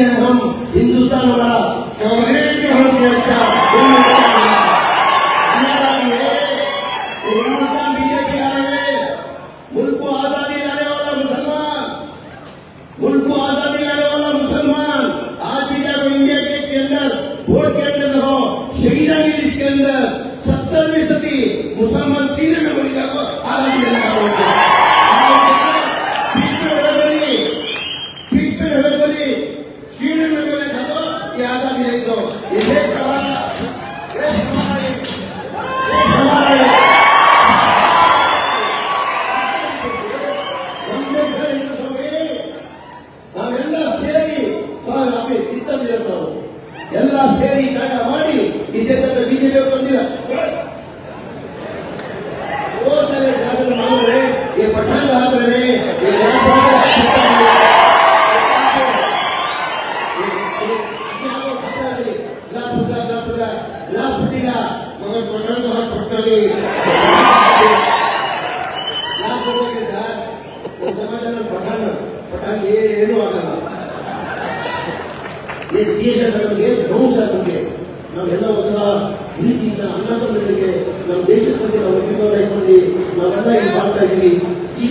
इसलिए हम हिंदुस्तान वाला सॉवरेनिटी होना अच्छा हिंदुस्तान वाला। हमारा ये हिंदुस्तान बीजेपी आए मुल्क को आजादी लाने वाला मुसलमान मुल्क को आजादी लाने वाला मुसलमान आज भी जाकर इंडिया गेट के अंदर वोट के अंदर रहो शहीदा की लिस्ट के अंदर सत्तरवीं सदी मुसलमान है। ನಮ್ಗೆ ಹೇಳಿದ ಸ್ವಾಮಿ, ನಾವೆಲ್ಲ ಸೇರಿ ಕಿತ್ತಂದಿರ್ತಾವೆ ಎಲ್ಲ ಸೇರಿ ಕಾಯ ಮಾಡಿ ಈ ದೇಶದ ಬಿಜೆಪಿ ಬಂದಿರ रुपया लाख रुपया लाख फुटेगा मगर पठान वहां फटता नहीं लाख रुपये के साथ तो ಸಮಾಜದ ಪಠಾಣ ಪಠಾಣ ಏನೂ ಆಗಲ್ಲ ಈ ದೇಶದ ನಮಗೆ ನೋವು ನಮಗೆ ನಾವೆಲ್ಲ ಒಂಥರ ಪ್ರೀತಿಯಿಂದ ಅನ್ನತಂದರಿಗೆ ನಮ್ಮ ದೇಶದ ಬಗ್ಗೆ ನಾವು ಒಪ್ಪಿಕೊಂಡು ನಾವೆಲ್ಲ ಇಲ್ಲಿ ಮಾಡ್ತಾ ಇದ್ದೀವಿ ಈ